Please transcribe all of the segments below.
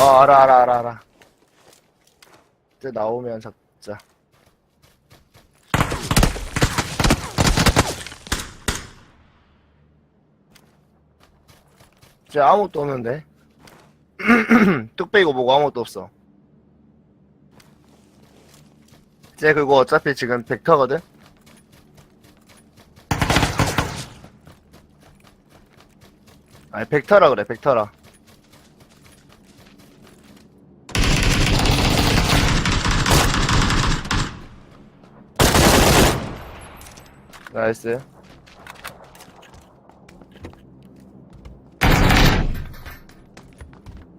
어 알아 알아 알아 알아. 이제 나오면 잡자. 이제 아무것도 없는데. 뚝배기고 뭐고 아무것도 없어. 이제 그거 어차피 지금 벡터거든? 아니 벡터라 그래 벡터라 나이스.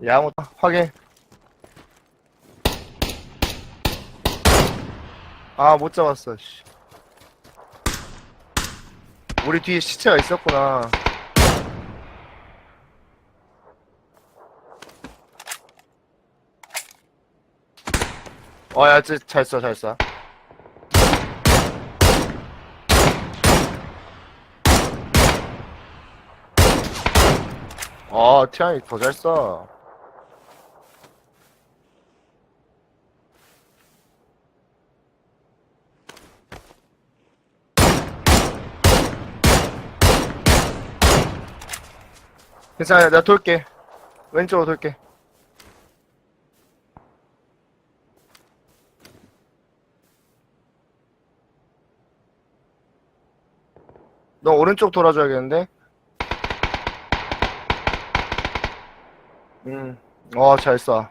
야무 확인. 아 못 잡았어 씨. 우리 뒤에 시체가 있었구나. 어 야 잘 써 잘 써 아 티안이 더잘 써. 괜찮아, 내가 돌게. 왼쪽으로 돌게. 너 오른쪽 돌아줘야겠는데? 음, 어, 잘 쏴.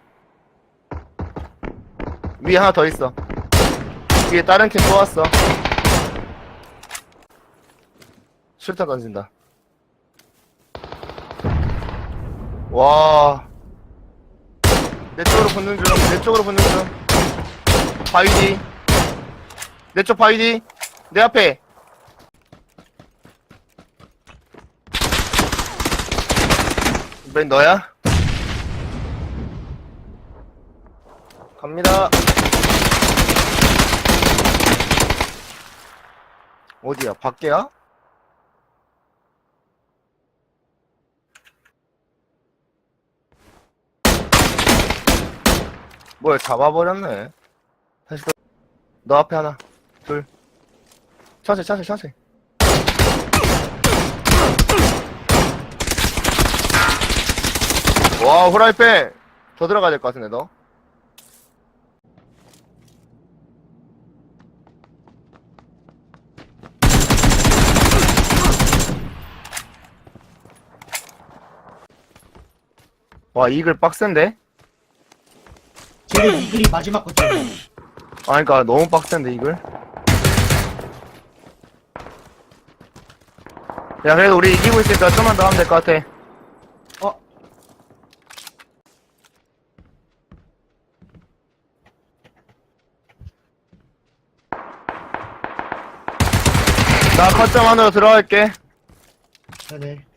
위에 하나 더 있어. 위에 다른 팀 또 왔어. 술탄 던진다. 와. 내 쪽으로 붙는 중, 내 쪽으로 붙는 중. 바위디. 내 쪽 바위디. 내 앞에. 맨 너야? 갑니다. 어디야? 밖에야? 뭐야, 잡아버렸네. 다시 또. 너 앞에 하나, 둘. 천천히, 천천히, 천천히. 와, 후라이팬! 더 들어가야 될 것 같은데, 너? 와, 이글 빡센데? 쟤네 이글이 마지막 거잖아. 아, 그니까, 너무 빡센데, 이글? 야, 그래도 우리 이기고 있으니까 좀만 더 하면 될 것 같아. 어? 나 거점 안으로 들어갈게. 네네.